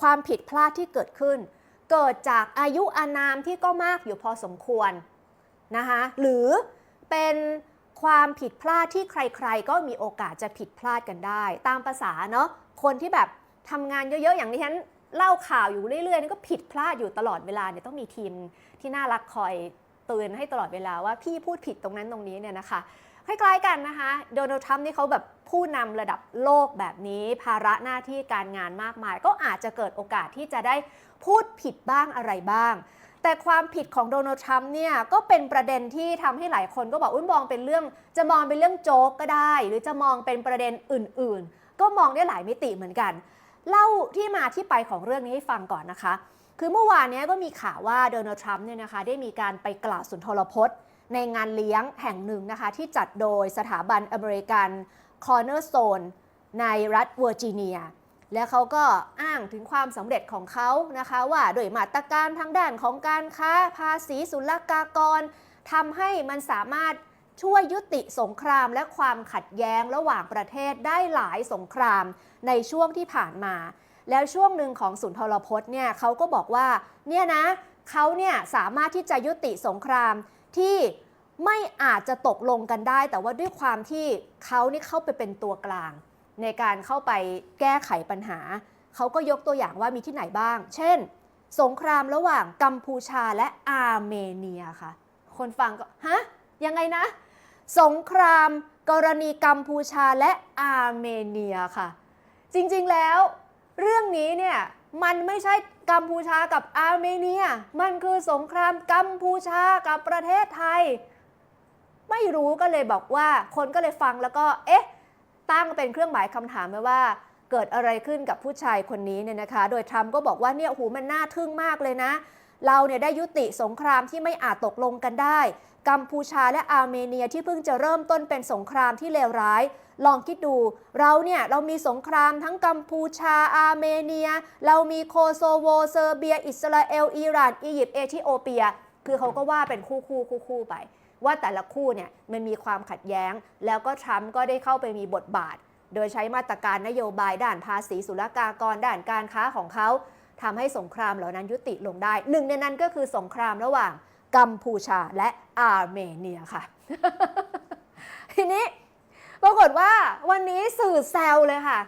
ความผิดพลาดที่เกิดขึ้น เกิดจากอายุอานามที่ก็มากอยู่พอสมควรนะคะหรือเป็นความผิดพลาดที่ใครๆ ก็มีโอกาสจะผิดพลาดกันได้ ตามภาษาเนาะคนที่แบบทำงานเยอะๆ อย่างที่ฉันเล่าข่าวอยู่เรื่อยๆนี่ก็ผิดพลาดอยู่ตลอดเวลาเนี่ยต้องมีทีมที่น่ารักคอยเตือนให้ตลอดเวลาว่าพี่พูดผิดตรงนั้นตรงนี้เนี่ยนะคะ คล้ายๆกันนะคะ โดนัลด์ทรัมป์นี่เขาแบบผู้นำระดับโลกแบบนี้ ภาระหน้าที่การงานมากมาย ก็อาจจะเกิดโอกาสที่จะได้พูดผิดบ้างอะไรบ้าง แต่ความผิดของโดนัลด์ทรัมป์เนี่ย ก็เป็นประเด็นที่ทำให้หลายคนก็บอกอุ้ยมองเป็นเรื่อง จะมองเป็นเรื่องโจ๊กก็ได้ หรือจะมองเป็นประเด็นอื่นๆ ก็มองได้หลายมิติเหมือนกัน เล่าที่มาที่ไปของเรื่องนี้ให้ฟังก่อนนะคะ คือเมื่อวานนี้ก็มีข่าวว่าโดนัลด์ทรัมป์เนี่ยนะคะได้มีการไปกล่าวสุนทรพจน์ ในงานเลี้ยงแห่งหนึ่งนะคะที่จัดโดยสถาบันอเมริกันคอร์เนอร์โซนในรัฐเวอร์จิเนีย และเขาก็อ้างถึงความสำเร็จของเขานะคะว่าโดยมาตรการทางด้านของการค้าภาษีศุลกากรทำให้มันสามารถช่วยยุติสงครามและความขัดแย้งระหว่างประเทศได้หลายสงครามในช่วงที่ผ่านมา แล้วช่วงหนึ่งของสุนทรพจน์เนี่ยเขาก็บอกว่าเนี่ยนะเขาเนี่ยสามารถที่จะยุติสงคราม ที่ไม่อาจจะตกลงกันได้ แต่ว่าด้วยความที่เขานี่เข้าไปเป็นตัวกลาง ในการเข้าไปแก้ไขปัญหา เขาก็ยกตัวอย่างว่ามีที่ไหนบ้าง เช่น สงครามระหว่างกัมพูชาและอาร์เมเนียค่ะ คนฟังก็ ฮะ ยังไงนะ สงครามกรณีกัมพูชาและอาร์เมเนียค่ะ จริงๆแล้ว เรื่องนี้เนี่ยมันไม่ใช่ กัมพูชากับอาร์เมเนีย มันคือสงครามกัมพูชากับประเทศไทย ไม่รู้ก็เลยบอกว่า คนก็เลยฟังแล้วก็ เอ๊ะ ตั้งเป็นเครื่องหมายคำถามไว้ว่าเกิดอะไรขึ้นกับผู้ชายคนนี้เนี่ยนะคะ โดยทรัมป์ก็บอกว่าเนี่ยหูมันน่าทึ่งมากเลยนะ เราเนี่ยได้ยุติสงครามที่ไม่อาจตกลงกันได้กัมพูชาและอาร์เมเนียที่เพิ่งจะเริ่มต้นเป็นสงครามที่เลวร้าย ลองคิดดู เราเนี่ยเรามีสงครามทั้งกัมพูชาอาร์เมเนีย เรามีโคโซโวเซอร์เบีย อิสราเอลอิหร่านอียิปต์เอธิโอเปีย คือเขาก็ว่าเป็นคู่คู่คู่คู่ไป ว่าแต่ละคู่เนี่ยมันมีความขัดแย้ง แล้วก็ทรัมป์ก็ได้เข้าไปมีบทบาท โดยใช้มาตรการนโยบายด้านภาษีศุลกากรด้านการค้าของเขาทำให้สงครามเหล่านั้นยุติลงได้ หนึ่งในนั้นก็คือสงครามระหว่าง กัมพูชาและอาร์เมเนียค่ะ ทีนี้ปรากฏว่าวันนี้สื่อแซวเลยค่ะ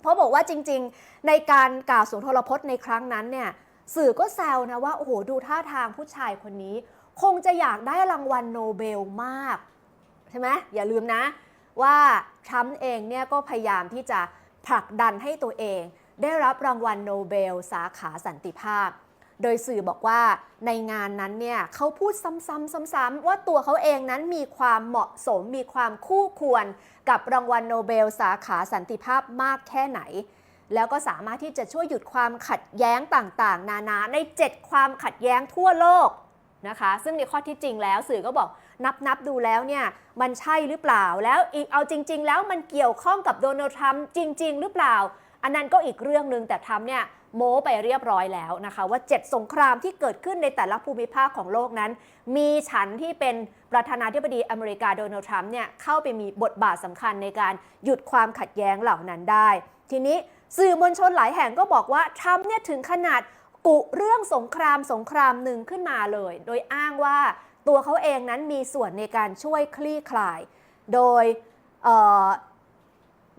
เพราะบอกว่าจริงๆ ในการกล่าวสุนทรพจน์ในครั้งนั้นเนี่ยสื่อก็แซวนะว่าโอ้โหดูท่าทางผู้ชายคนนี้ คงจะอยากได้รางวัลโนเบลมาก ใช่ไหมอย่าลืมนะ ว่าทรัมป์เองเนี่ยก็พยายามที่จะผลักดันให้ตัวเอง ได้รับรางวัลโนเบล สาขาสันติภาพ โดยสื่อบอกว่าในงานนั้นเนี่ยเขาพูดซ้ำๆซ้ำๆว่าตัวเขาเองนั้นมีความเหมาะสมมีความคู่ควรกับรางวัลโนเบลสาขาสันติภาพมากแค่ไหน แล้วก็สามารถที่จะช่วยหยุดความขัดแย้งต่างๆ นานาใน 7 ความขัดแย้งทั่วโลกนะคะ ซึ่งในข้อที่จริงแล้วสื่อก็บอกนับนับดูแล้วเนี่ยมันใช่หรือเปล่าแล้วอีกเอาจริง ๆ แล้วมันเกี่ยวข้องกับโดนัลด์ทรัมป์จริง ๆ หรือเปล่า อันนั้นก็อีกเรื่องหนึ่งแต่ทรัมป์เนี่ย โม้ไปเรียบร้อยแล้วนะคะ ว่า 7 สงครามที่เกิดขึ้นในแต่ละภูมิภาคของโลกนั้น มีฉันที่เป็นประธานาธิบดีอเมริกาโดนัลด์ทรัมป์เนี่ยเข้าไปมีบทบาทสำคัญในการหยุดความขัดแย้งเหล่านั้นได้ ทีนี้สื่อมวลชนหลายแห่งก็บอกว่าทรัมป์เนี่ยถึงขนาดกุเรื่องสงครามสงครามหนึ่งขึ้นมาเลย โดยอ้างว่าตัวเขาเองนั้นมีส่วนในการช่วยคลี่คลาย โดย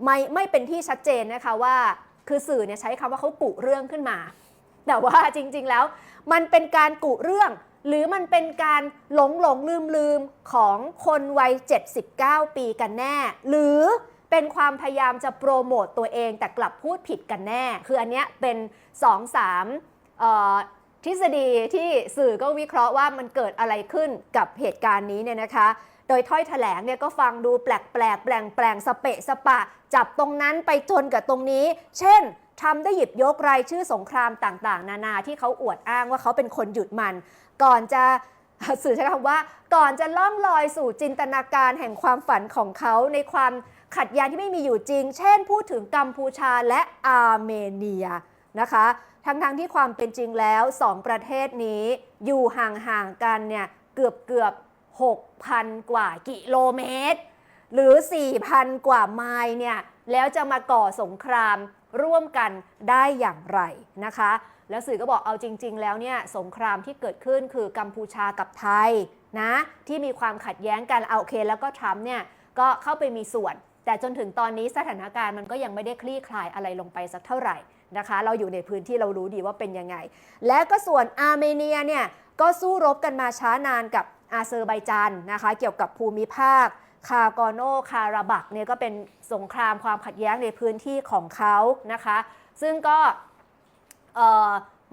ไม่ไม่เป็นที่ชัดเจนนะคะว่า คือสื่อเนี่ยใช้คำว่าเขากุเรื่องขึ้นมา แต่ว่าจริงๆแล้ว มันเป็นการกุเรื่อง หรือมันเป็นการหลงหลงลืมลืมของคนวัย 79 ปีกันแน่ หรือเป็นความพยายามจะโปรโมตตัวเองแต่กลับพูดผิดกันแน่ คืออันเนี้ยเป็น 2-3เอ่อทฤษฎีที่สื่อก็วิเคราะห์ว่ามันเกิดอะไรขึ้นกับเหตุการณ์นี้เนี่ยนะคะ โดยถ้อยแถลงเนี่ยก็ฟังดูแปลกแปลกแปลงแปลงสเปะสปะ จับตรงนั้นไปจนกับตรงนี้ เช่นทำได้หยิบยกรายชื่อสงครามต่างๆ นานาที่เขาอวดอ้างว่าเขาเป็นคนหยุดมัน ก่อนจะสื่อใช้คำว่าก่อนจะล่องลอยสู่จินตนาการแห่งความฝันของเขาในความขัดแย้งที่ไม่มีอยู่จริง เช่น พูดถึงกัมพูชาและอาร์เมเนียนะคะ ทั้งๆทที่ความเป็นจริงแล้วสองประเทศนี้อยู่ห่างๆกันเนี่ยเกือบเกือบ6,000 กว่ากิโลเมตร หรือ 4,000 กว่าไมล์เนี่ยแล้วจะมาก่อสงครามร่วมกันได้อย่างไรนะคะ แล้วสื่อก็บอกเอาจริง ๆ แล้วเนี่ยสงครามที่เกิดขึ้นคือกัมพูชากับไทยนะที่มีความขัดแย้งกันเอาโอเค แล้วก็ทรัมป์เนี่ยก็เข้าไปมีส่วน แต่จนถึงตอนนี้สถานการณ์มันก็ยังไม่ได้คลี่คลายอะไรลงไปสักเท่าไหร่นะคะ เราอยู่ในพื้นที่เรารู้ดีว่าเป็นยังไง และก็ส่วนอาร์เมเนียเนี่ยก็สู้รบกันมาช้านานกับอาเซอร์ไบจานนะคะ เกี่ยวกับภูมิภาค คากอโนคาราบักเนี่ยก็เป็นสงครามความขัดแย้งในพื้นที่ของเขานะคะ ซึ่งก็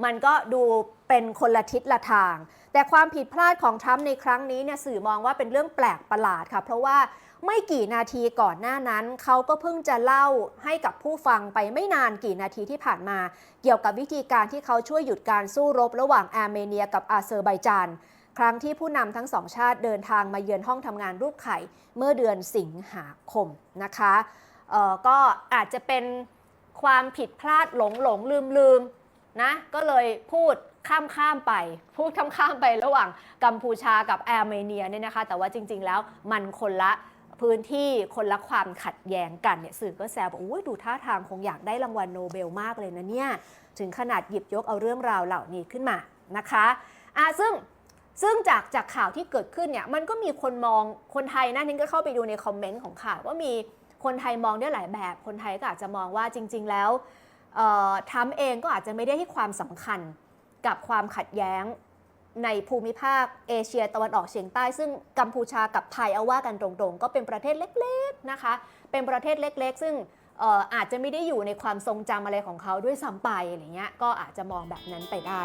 มันก็ดูเป็นคนละทิศละทาง แต่ความผิดพลาดของทรัมป์ในครั้งนี้เนี่ยสื่อมองว่าเป็นเรื่องแปลกประหลาดค่ะ เพราะว่าไม่กี่นาทีก่อนหน้านั้น เขาก็เพิ่งจะเล่าให้กับผู้ฟังไปไม่นานกี่นาทีที่ผ่านมา เกี่ยวกับวิธีการที่เขาช่วยหยุดการสู้รบระหว่างอาร์เมเนียกับอาเซอร์ไบจาน ครั้งที่ผู้นำทั้งสองชาติเดินทางมาเยือนห้องทำงานรูปไข่เมื่อเดือนสิงหาคมนะคะก็อาจจะเป็นความผิดพลาดหลงหลงลืมลืมนะก็เลยพูดข้ามข้ามไป พูดข้ามข้ามไประหว่างกัมพูชากับแอร์เมเนียเนี่ยนะคะ แต่ว่าจริง ๆ แล้วมันคนละพื้นที่คนละความขัดแย้งกันเนี่ยสื่อก็แซวบอกโอ้ยดูท่าทางคงอยากได้รางวัลโนเบลมากเลยนะเนี่ย ถึงขนาดหยิบยกเอาเรื่องราวเหล่านี้ขึ้นมานะคะอะซึ่ง ซึ่งจากจากข่าวที่เกิดขึ้นเนี่ยมันก็มีคนมองคนไทยนะนิ้งก็เข้าไปดูในคอมเมนต์ของข่าวว่ามีคนไทยมองได้หลายแบบ คนไทยก็อาจจะมองว่าจริง ๆ แล้วทรัมเองก็อาจจะไม่ได้ให้ความสำคัญกับความขัดแย้งในภูมิภาคเอเชียตะวันออกเฉียงใต้ ซึ่งกัมพูชากับไทยเอาว่ากันตรงๆ ก็เป็นประเทศเล็กๆนะคะ เป็นประเทศเล็ก ๆ ซึ่งอออาจจะไม่ได้อยู่ในความทรงจำอะไรของเขาด้วยซ้ำไปอะไรเงี้ยก็อาจจะมองแบบนั้นไปได้